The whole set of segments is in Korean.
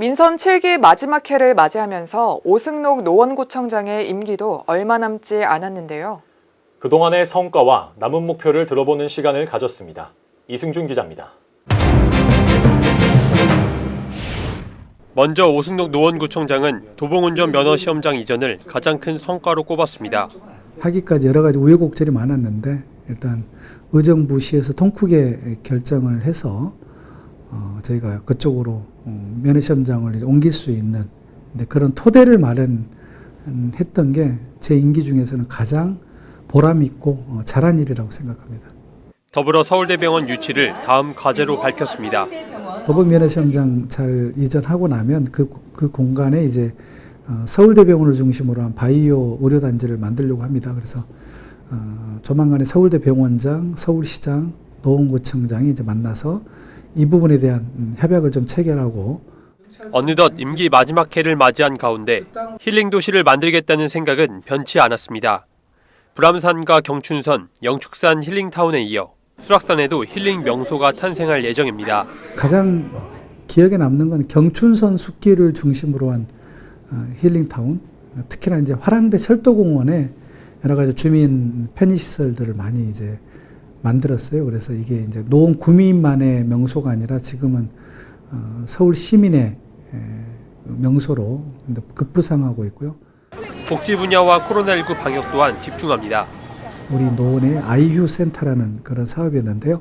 민선 7기 마지막 해를 맞이하면서 오승록 노원구청장의 임기도 얼마 남지 않았는데요. 그동안의 성과와 남은 목표를 들어보는 시간을 가졌습니다. 이승준 기자입니다. 먼저 오승록 노원구청장은 도봉운전 면허 시험장 이전을 가장 큰 성과로 꼽았습니다. 하기까지 여러 가지 우여곡절이 많았는데 일단 의정부시에서 통크게 결정을 해서 어, 저희가 그쪽으로 어, 면허시험장을 이제 옮길 수 있는 그런 토대를 마련했던 게 제 임기 중에서는 가장 보람 있고 어, 잘한 일이라고 생각합니다. 더불어 서울대병원 유치를 다음 과제로 밝혔습니다. 도봉면허시험장 잘 이전하고 나면 그, 그 공간에 이제 어, 서울대병원을 중심으로 한 바이오 의료단지를 만들려고 합니다. 그래서 어, 조만간에 서울대 병원장, 서울시장, 노원구청장이 이제 만나서 이 부분에 대한 음, 협약을 좀 체결하고 어느덧 임기 마지막 해를 맞이한 가운데 힐링 도시를 만들겠다는 생각은 변치 않았습니다. 불암산과 경춘선, 영축산 힐링타운에 이어 수락산에도 힐링 명소가 탄생할 예정입니다. 가장 기억에 남는 건 경춘선 숲길을 중심으로 한 어, 힐링타운, 특히나 이제 화랑대 철도공원에 여러 가지 주민 편의시설들을 많이 이제 만들었어요. 그래서 이게 이제 노원 구민만의 명소가 아니라 지금은 어, 서울 시민의 에, 명소로 급부상하고 있고요. 복지 분야와 코로나19 방역 또한 집중합니다. 우리 노원의 아이휴 센터라는 그런 사업이었는데요.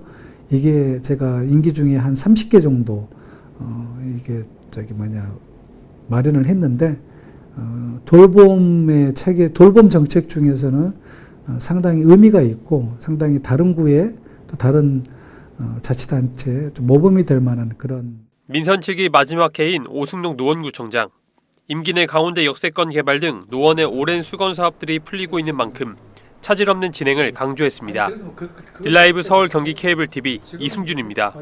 이게 제가 임기 중에 한 30개 정도 어 이게 저기 뭐냐 마련을 했는데 어 돌봄의 체계 돌봄 정책 중에서는 어 상당히 의미가 있고 상당히 다른 구에 또 다른 어 자치단체에 좀 모범이 될 만한 그런 민선 7기 마지막 해인 오승록 노원구청장. 임기 내 강원대 역세권 개발 등 노원의 오랜 수건 사업들이 풀리고 있는 만큼 차질 없는 진행을 강조했습니다. 딜라이브 서울 경기 케이블 TV 이승준입니다.